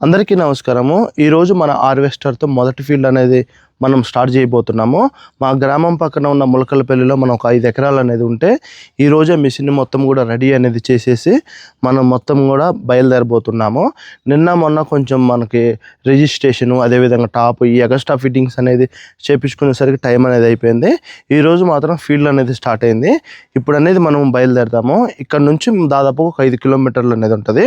అందరికీ నమస్కారము. ఈరోజు మన హార్వెస్టర్తో మొదటి ఫీల్డ్ అనేది మనం స్టార్ట్ చేయబోతున్నాము. మా గ్రామం పక్కన ఉన్న ములకలపల్లిలో మనం ఒక ఐదు ఎకరాలు అనేది ఉంటే ఈరోజే మిషన్ మొత్తం కూడా రెడీ అనేది చేసేసి మనం మొత్తం కూడా బయలుదేరబోతున్నాము. నిన్న మొన్న కొంచెం మనకి రిజిస్ట్రేషను అదేవిధంగా టాప్ ఈ ఎగస్ట్రా ఫిట్టింగ్స్ అనేది చేపించుకునేసరికి టైం అనేది అయిపోయింది. ఈరోజు మాత్రం ఫీల్డ్ అనేది స్టార్ట్ అయింది. ఇప్పుడు అనేది మనం బయలుదేరతాము ఇక్కడ నుంచి దాదాపు ఒక ఐదు కిలోమీటర్లు అనేది ఉంటుంది.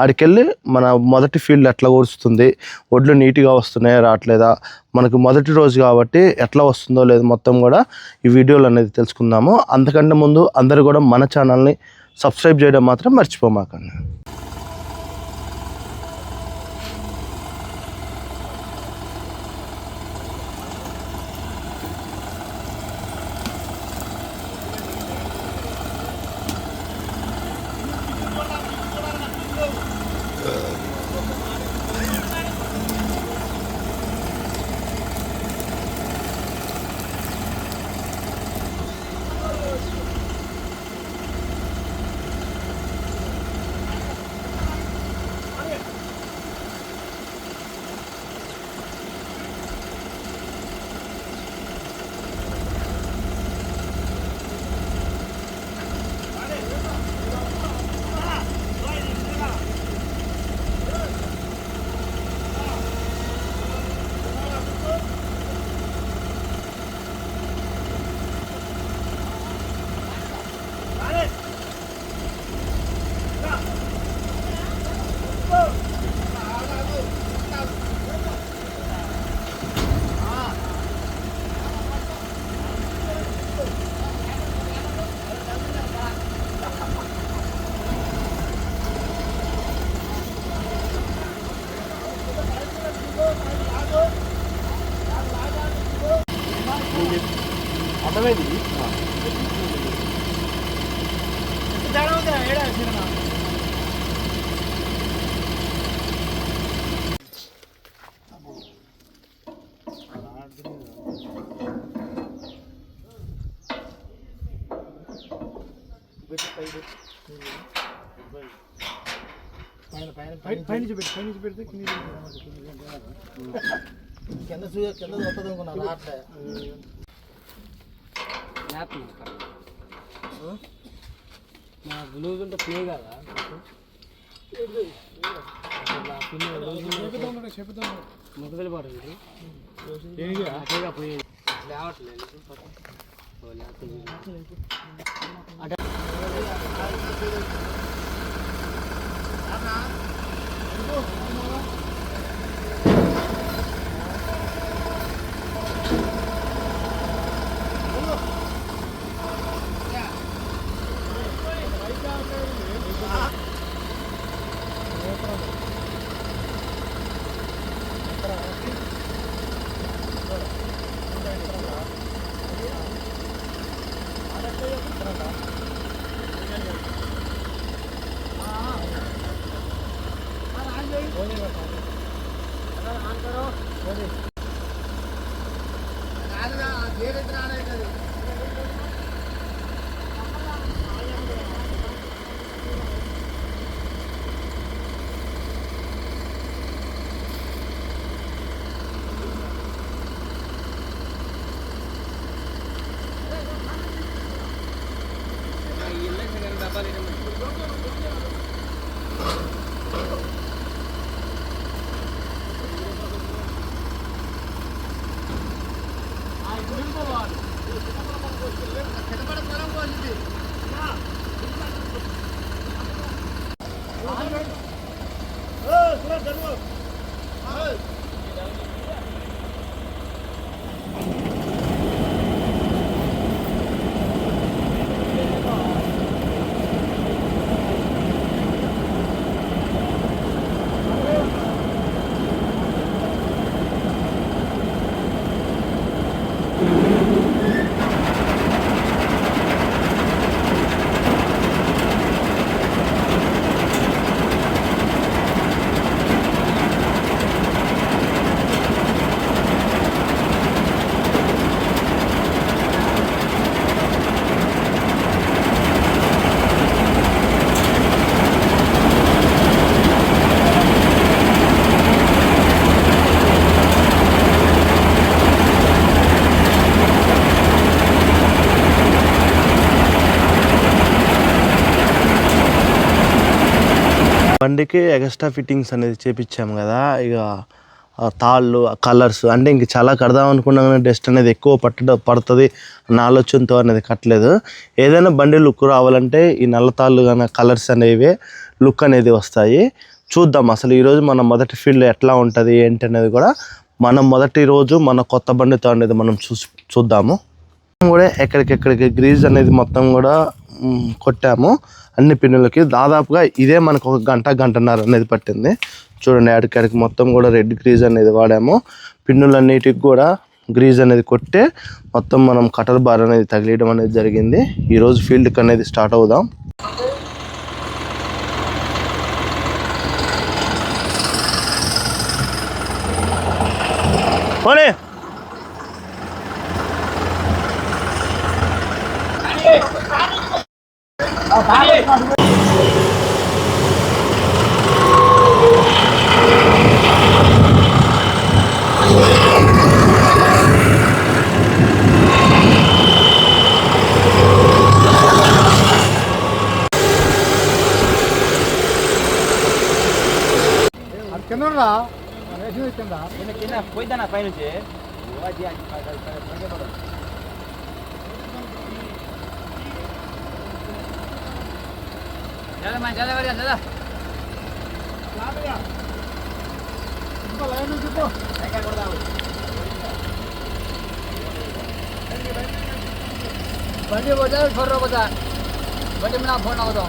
ఆడికెళ్ళి మన మొదటి ఫీల్డ్ ఎట్లా కోరుస్తుంది? ఒడ్లు నీట్గా వస్తున్నాయా రావట్లేదా? మనకు మొదటి రోజు కాబట్టి ఎట్లా వస్తుందో లేదో మొత్తం కూడా ఈ వీడియోలు అనేది తెలుసుకుందాము. అంతకంటే ముందు అందరూ కూడా మన ఛానల్ని సబ్స్క్రైబ్ చేయడం మాత్రం మర్చిపోమాకండి. పైనుంచి పెట్టి పైనుంచి పెడితే కింద కింద చూ కింద వస్తుంది అనుకున్నా రాట్లే నా బ్లూజ్ ఉంటే ప్లే కదా? పడుతుంది పోయేది లేవట్లేదు धीरे धीरे బండికి ఎక్స్ట్రా ఫిట్టింగ్స్ అనేది చేపించాము కదా. ఇక తాళ్ళు కలర్స్ అంటే ఇంక చాలా కడదాం అనుకున్నా కానీ డస్ట్ అనేది ఎక్కువ పట్టడం పడుతుంది అన్న ఆలోచనతో అనేది కట్టలేదు. ఏదైనా బండి లుక్ రావాలంటే ఈ నల్ల తాళ్ళు కానీ కలర్స్ అనేవి లుక్ అనేది వస్తాయి. చూద్దాం అసలు ఈరోజు మన మొదటి ఫీల్డ్ ఎట్లా ఉంటుంది ఏంటి అనేది కూడా మనం మొదటి రోజు మన కొత్త బండితో అనేది మనం చూసి చూద్దాము. కూడా ఎక్కడికెక్కడికి గ్రీజ్ అనేది మొత్తం కూడా కొట్టాము. అన్ని పిన్నులకి దాదాపుగా ఇదే మనకు ఒక గంట గంటన్నర అనేది పట్టింది. చూడండి అడికడికి మొత్తం కూడా రెడ్ గ్రీజ్ అనేది వాడాము. పిన్నులన్నిటికి కూడా గ్రీజ్ అనేది కొట్టే మొత్తం మనం కటర్ బార్ అనేది తగిలియడం అనేది జరిగింది. ఈరోజు ఫీల్డ్కి అనేది స్టార్ట్ అవుదాం. పోనీ. బండి పోతే ఫోర్ పోతా బండి మీద ఫోన్ అవుతాం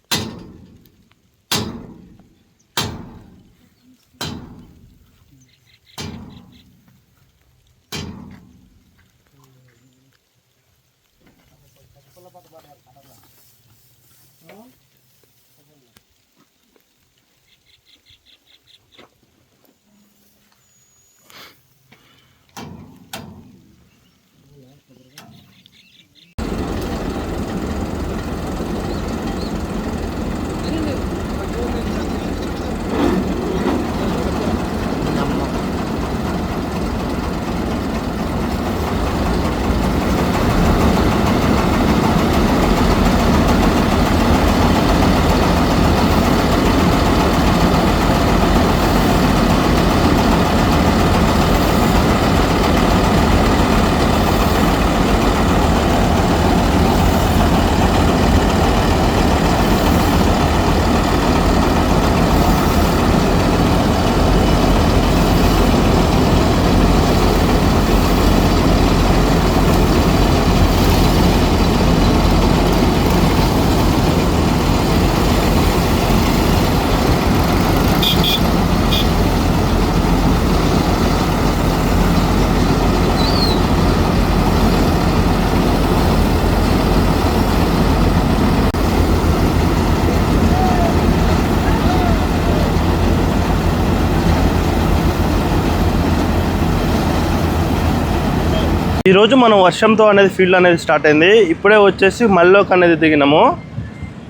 ఈరోజు మనం వర్షంతో అనేది ఫీల్డ్ అనేది స్టార్ట్ అయింది. ఇప్పుడే వచ్చేసి మల్లోక్ అనేది దిగినాము.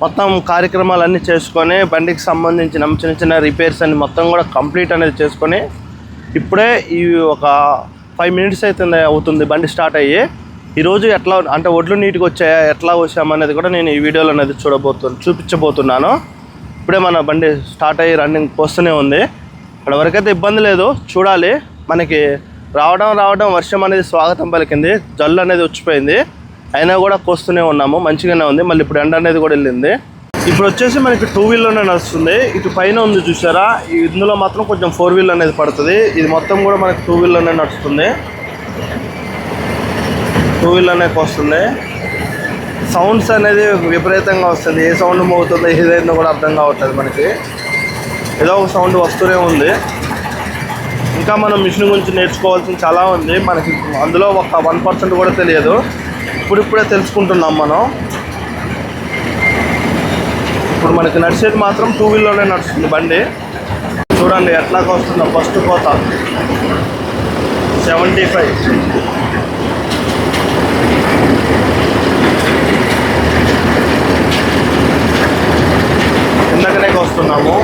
మొత్తం కార్యక్రమాలన్నీ చేసుకొని బండికి సంబంధించిన చిన్న చిన్న రిపేర్స్ అన్ని మొత్తం కూడా కంప్లీట్ అనేది చేసుకొని ఇప్పుడే ఈ ఒక ఫైవ్ మినిట్స్ అయితే అవుతుంది బండి స్టార్ట్ అయ్యి. ఈరోజు ఎట్లా అంటే ఒడ్లు నీట్గా వచ్చాయా ఎట్లా వచ్చామనేది కూడా నేను ఈ వీడియోలో అనేది చూడబోతు చూపించబోతున్నాను. ఇప్పుడే మన బండి స్టార్ట్ అయ్యి రన్నింగ్ వస్తూనే ఉంది. అక్కడ వరకైతే ఇబ్బంది లేదు చూడాలి. మనకి రావడం రావడం వర్షం అనేది స్వాగతం పలికింది. జల్లు అనేది వచ్చిపోయింది. అయినా కూడా కోస్తూనే ఉన్నాము. మంచిగానే ఉంది. మళ్ళీ ఇప్పుడు ఎండ అనేది కూడా వెళ్ళింది. ఇప్పుడు వచ్చేసి మనకి టూ వీల్లోనే నడుస్తుంది. ఇటు పైన ఉంది చూసారా? ఇందులో మాత్రం కొంచెం ఫోర్ వీల్ అనేది పడుతుంది. ఇది మొత్తం కూడా మనకి టూ వీల్లోనే నడుస్తుంది. టూ వీల్లోనే వస్తుంది సౌండ్స్ అనేది విపరీతంగా వస్తుంది. ఏ సౌండ్ మోగుతుందో ఏదైందో కూడా అర్థం కావట్లేదు మనకి. ఏదో ఒక సౌండ్ వస్తూనే ఉంది. ఇంకా మనం మిషన్ గురించి నేర్చుకోవాల్సింది చాలా ఉంది. మనకి అందులో ఒక వన్ పర్సెంట్ కూడా తెలియదు. ఇప్పుడిప్పుడే తెలుసుకుంటున్నాం మనం. ఇప్పుడు మనకి నడిచేది మాత్రం టూ వీల్లోనే నడుస్తుంది బండి. చూడండి ఎట్లాగా వస్తుందో ఫస్ట్ కోత. సెవెంటీ ఫైవ్ ఉన్నాము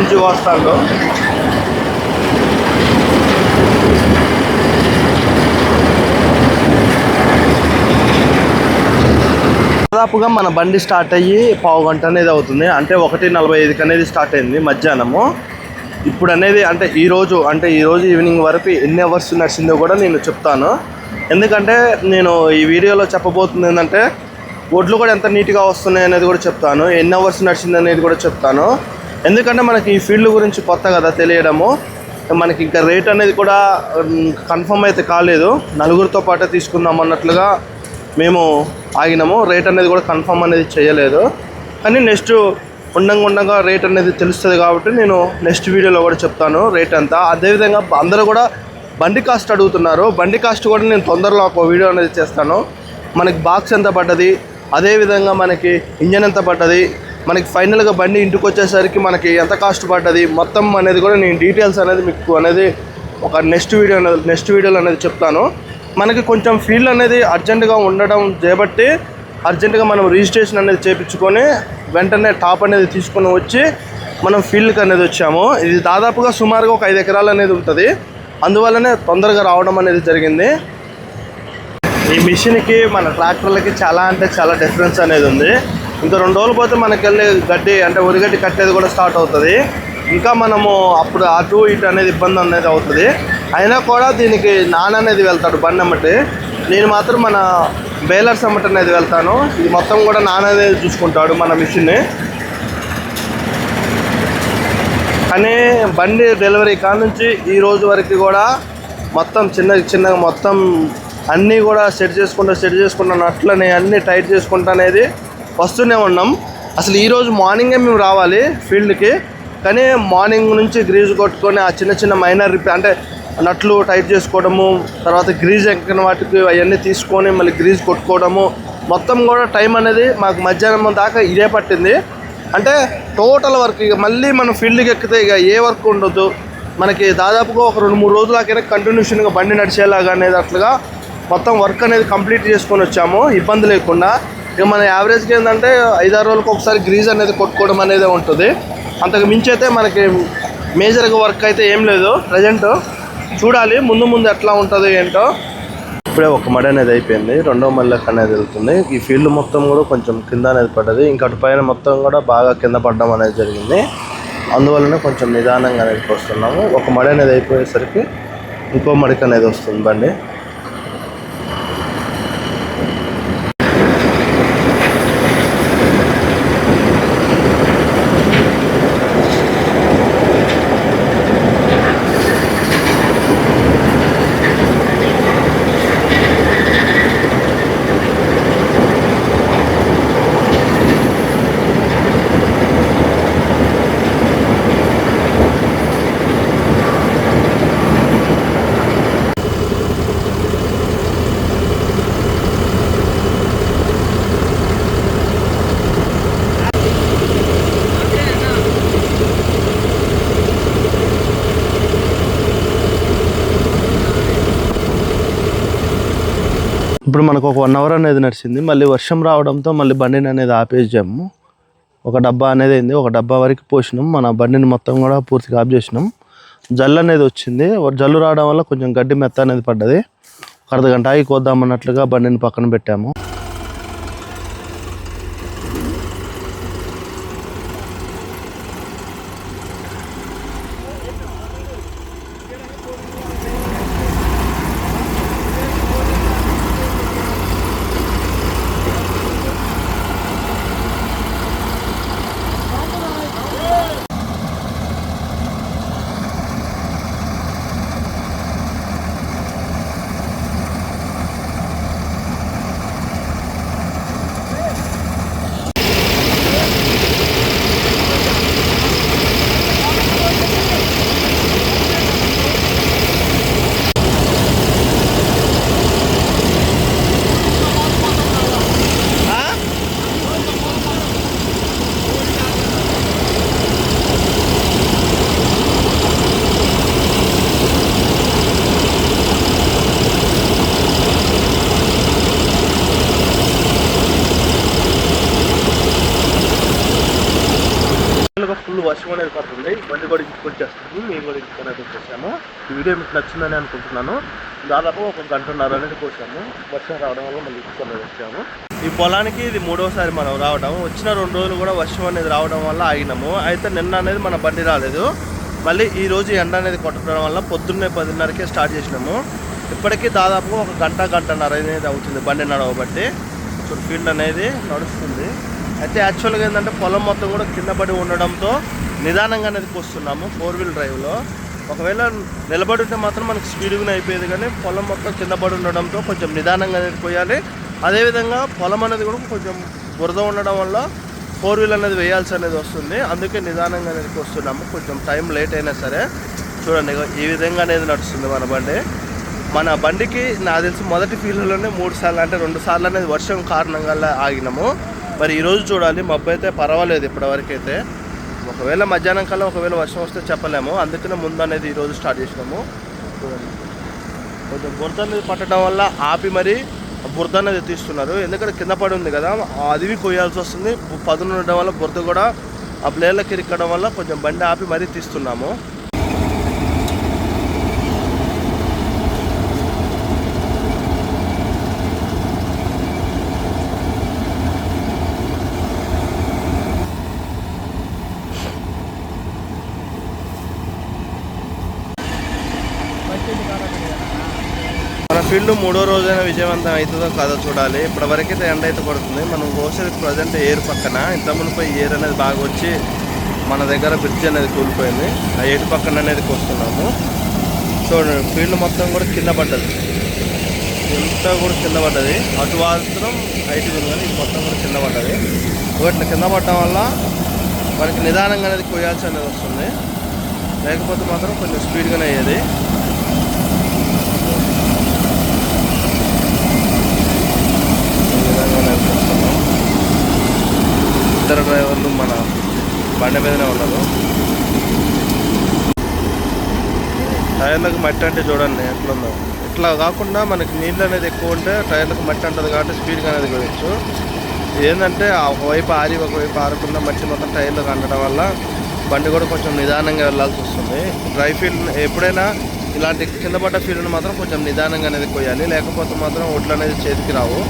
నుంచి వస్తాడు దాదాపుగా మన బండి స్టార్ట్ అయ్యి పావు గంట అనేది అవుతుంది. అంటే ఒకటి నలభై ఐదుకి అనేది స్టార్ట్ అయింది మధ్యాహ్నము. ఇప్పుడు అనేది అంటే ఈరోజు అంటే ఈరోజు ఈవినింగ్ వరకు ఎన్ని అవర్స్ నడిచిందో కూడా నేను చెప్తాను. ఎందుకంటే నేను ఈ వీడియోలో చెప్పబోతుంది ఏంటంటే ఒడ్లు కూడా ఎంత నీట్గా వస్తున్నాయి అనేది కూడా చెప్తాను. ఎన్ని అవర్స్ నడిచింది అనేది కూడా చెప్తాను. ఎందుకంటే మనకి ఈ ఫీల్డ్ గురించి కొత్త కదా తెలియడము మనకి ఇంకా రేట్ అనేది కూడా కన్ఫర్మ్ అయితే కాలేదు. నలుగురితో పాటే తీసుకుందాం అన్నట్లుగా మేము ఆగినాము. రేట్ అనేది కూడా కన్ఫర్మ్ అనేది చేయలేదు. కానీ నెక్స్ట్ ఉండంగా ఉండగా రేట్ అనేది తెలుస్తుంది కాబట్టి నేను నెక్స్ట్ వీడియోలో కూడా చెప్తాను రేట్ ఎంత అదేవిధంగా అందరూ కూడా బండి కాస్ట్ అడుగుతున్నారు. బండి కాస్ట్ కూడా నేను తొందరలో ఒక వీడియో అనేది చేస్తాను. మనకి బాక్స్ ఎంత పడ్డది? అదేవిధంగా మనకి ఇంజన్ ఎంత పడ్డది? మనకి ఫైనల్గా బండి ఇంటికి వచ్చేసరికి మనకి ఎంత కాస్ట్ పడ్డది మొత్తం అనేది కూడా నేను డీటెయిల్స్ అనేది మీకు అనేది ఒక నెక్స్ట్ వీడియో అనేది నెక్స్ట్ వీడియోలో అనేది చెప్తాను. మనకి కొంచెం ఫీల్డ్ అనేది అర్జెంటుగా ఉండడం చేపట్టి అర్జెంటుగా మనం రిజిస్ట్రేషన్ అనేది చేపించుకొని వెంటనే టాప్ అనేది తీసుకొని వచ్చి మనం ఫీల్డ్కి అనేది వచ్చాము. ఇది దాదాపుగా సుమారుగా ఒక ఐదు ఎకరాలు అనేది ఉంటుంది. అందువల్లనే తొందరగా రావడం అనేది జరిగింది. ఈ మిషన్కి మన ట్రాక్టర్లకి చాలా అంటే చాలా డిఫరెన్స్ అనేది ఉంది. ఇంకా రెండు రోజులు పోతే మనకి వెళ్ళి గడ్డి అంటే ఉరిగడ్డి కట్టేది కూడా స్టార్ట్ అవుతుంది. ఇంకా మనము అప్పుడు అటు ఇటు అనేది ఇబ్బంది అనేది అవుతుంది. అయినా కూడా దీనికి నాన్న అనేది వెళ్తాడు బండి అమ్మటి. నేను మాత్రం మన బేలర్స్ అమ్మటి అనేది వెళ్తాను. ఇది మొత్తం కూడా నాన్న అనేది చూసుకుంటాడు మన మిషన్ని. కానీ బండి డెలివరీ కాడ నుంచి ఈ రోజు వరకు కూడా మొత్తం చిన్న చిన్నగా మొత్తం అన్నీ కూడా సెట్ చేసుకుంటా సెట్ చేసుకుంటాను అట్లనే అన్నీ టైట్ చేసుకుంటా అనేది వస్తూనే ఉన్నాం. అసలు ఈరోజు మార్నింగే మేము రావాలి ఫీల్డ్కి. కానీ మార్నింగ్ నుంచి గ్రీజ్ కొట్టుకొని ఆ చిన్న చిన్న మైనర్ రిపేర్ అంటే నట్లు టైట్ చేసుకోవడము తర్వాత గ్రీజ్ ఎక్కిన వాటికి అవన్నీ తీసుకొని మళ్ళీ గ్రీజ్ కొట్టుకోవడము మొత్తం కూడా టైం అనేది మాకు మధ్యాహ్నం దాకా ఇదే పట్టింది. అంటే టోటల్ వర్క్ ఇక మళ్ళీ మనం ఫీల్డ్కి ఎక్కితే ఇక ఏ వర్క్ ఉండదు. మనకి దాదాపుగా ఒక రెండు మూడు రోజులకైనా కంటిన్యూషన్గా బండి నడిచేలాగా అనేది అట్లుగా మొత్తం వర్క్ అనేది కంప్లీట్ చేసుకొని వచ్చాము. ఇబ్బంది లేకుండా ఇక మన యావరేజ్కి ఏంటంటే ఐదారు రోజులకు ఒకసారి గ్రీజ్ అనేది కొట్టుకోవడం అనేది ఉంటుంది. అంతకు మించి అయితే మనకి మేజర్గా వర్క్ అయితే ఏం లేదు. ప్రజెంట్ చూడాలి. ముందు ముందు ఎట్లా ఉంటుంది ఏంటో. ఇప్పుడే ఒక మడి అనేది అయిపోయింది. రెండో మళ్ళీ అనేది వెళ్తుంది. ఈ ఫీల్డ్ మొత్తం కూడా కొంచెం కింద అనేది పడ్డది. ఇంకా అటు పైన మొత్తం కూడా బాగా కింద పడడం అనేది జరిగింది. అందువలన కొంచెం నిదానంగా అనేది వస్తున్నాము. ఒక మడి అనేది అయిపోయేసరికి ఇంకో మడికి అనేది వస్తుంది బండి. ఇప్పుడు మనకు ఒక వన్ అవర్ అనేది నడిచింది. మళ్ళీ వర్షం రావడంతో మళ్ళీ బండిని అనేది ఆపేసాము. ఒక డబ్బా అనేది అయింది. ఒక డబ్బా వరకు పోసినాం. మన బండిని మొత్తం కూడా పూర్తిగా ఆఫ్ చేసినాం. జల్లు అనేది వచ్చింది. జల్లు రావడం వల్ల కొంచెం గడ్డి మెత్త అనేది పడ్డది. ఒక అర్ధ గంట ఆగి కోద్దామన్నట్లుగా బండిని పక్కన పెట్టాము. ఫుల్ వర్షం అనేది పడుతుంది. బండి కూడా ఇచ్చుకొచ్చేస్తుంది మేము కూడా ఇచ్చుకొని అనేది వచ్చేసాము. ఈ వీడియో మీకు నచ్చిందని అనుకుంటున్నాను. దాదాపు ఒక గంటన్నర అనేది కోసాము వర్షం రావడం వల్ల మళ్ళీ ఇచ్చుకొని వచ్చాము. ఈ పొలానికి ఇది మూడవసారి మనం రావడం. వచ్చిన రెండు రోజులు కూడా వర్షం అనేది రావడం వల్ల ఆగినాము. అయితే నిన్న అనేది మన బండి రాలేదు. మళ్ళీ ఈ రోజు ఎండ అనేది కొట్టడం వల్ల పొద్దున్నే పదిన్నరకే స్టార్ట్ చేసినాము. ఇప్పటికీ దాదాపు ఒక గంట గంటన్నర అనేది అవుతుంది బండి నడవబట్టి. ఫీల్డ్ అనేది నడుస్తుంది. అయితే యాక్చువల్గా ఏంటంటే పొలం మొత్తం కూడా కింద పడి ఉండడంతో నిదానంగా అనేది వస్తున్నాము ఫోర్ వీల్ డ్రైవ్లో ఒకవేళ నిలబడి ఉంటే మాత్రం మనకి స్పీడ్గానే అయిపోయేది కానీ పొలం మొత్తం కింద పడి ఉండడంతో కొంచెం నిదానంగా అనేది పోయాలి అదేవిధంగా పొలం అనేది కూడా కొంచెం బురద ఉండడం వల్ల ఫోర్ వీల్ అనేది వేయాల్సి అనేది వస్తుంది. అందుకే నిదానంగా అనేది వస్తున్నాము కొంచెం టైం లేట్ అయినా సరే. చూడండి ఈ విధంగా అనేది నడుస్తుంది మన బండి. మన బండికి నాకు తెలిసి మొదటి ఫీల్డ్లోనే మూడు సార్లు అంటే రెండు సార్లు అనేది వర్షం కారణంగా ఆగినాము. మరి ఈరోజు చూడాలి. మబ్బు అయితే పర్వాలేదు ఇప్పటివరకు అయితే. ఒకవేళ మధ్యాహ్నం కల్లా ఒకవేళ వర్షం వస్తే చెప్పలేము. అందుకనే ముందు అనేది ఈరోజు స్టార్ట్ చేసినాము. చూడండి కొంచెం బురద అనేది పట్టడం వల్ల ఆపి మరి బురద అనేది తీస్తున్నారు. ఎందుకంటే కింద పడి ఉంది కదా అదివి కొయ్యాల్సి వస్తుంది. పదును ఉండడం వల్ల బురద కూడా ఆ ప్లేర్లకి ఇరక్కడం వల్ల కొంచెం బండి ఆపి మరీ తీస్తున్నాము. మన మూడో రోజైన విజయవంతం అవుతుందో కాదో చూడాలి. ఇప్పటివరకైతే ఎండ అయితే కొడుతుంది. మనం కోసేది ప్రజెంట్ ఏరు పక్కన. ఇంత మునిపై ఏరు అనేది బాగా వచ్చి మన దగ్గర బ్రిడ్జ్ అనేది కూలిపోయింది. ఆ ఏటు పక్కన అనేది కోస్తున్నాము. చూడండి ఫీల్డ్ మొత్తం కూడా కింద పడ్డది. ఇంత కూడా కింద పడ్డది. అటు మాత్రం హైట్గా ఉంది కానీ ఇది మొత్తం కూడా కింద పడ్డది. ఒకటి కింద పడటం వల్ల మనకి నిదానంగా అనేది కొయ్యాల్సి అనేది వస్తుంది. లేకపోతే మాత్రం కొంచెం స్పీడ్గానే అయ్యేది ఈ విధంగా నేర్పిస్తున్నాం ఇద్దరు డ్రైవర్లు మన బండి మీదనే ఉన్నారు. టైర్లకు మట్టి అంటే చూడండి ఎట్లుందో. ఇట్లా కాకుండా మనకి నీళ్ళు అనేది ఎక్కువ ఉంటే టైర్లకు మట్టి అంటుంది కాబట్టి స్పీడ్గా అనేది కొనవచ్చు ఏంటంటే ఒకవైపు ఆరి ఒకవైపు ఆరకుండా మట్టి మొత్తం టైర్లకు అందడం వల్ల బండి కూడా కొంచెం నిదానంగా వెళ్ళాల్సి వస్తుంది. డ్రై ఫీల్డ్ ఎప్పుడైనా ఇలాంటి కింద పడ్డ ఫీల్డ్ని మాత్రం కొంచెం నిదానంగా అనేది కొయ్యాలి. లేకపోతే మాత్రం ఒడ్లు అనేది చేతికి రావు.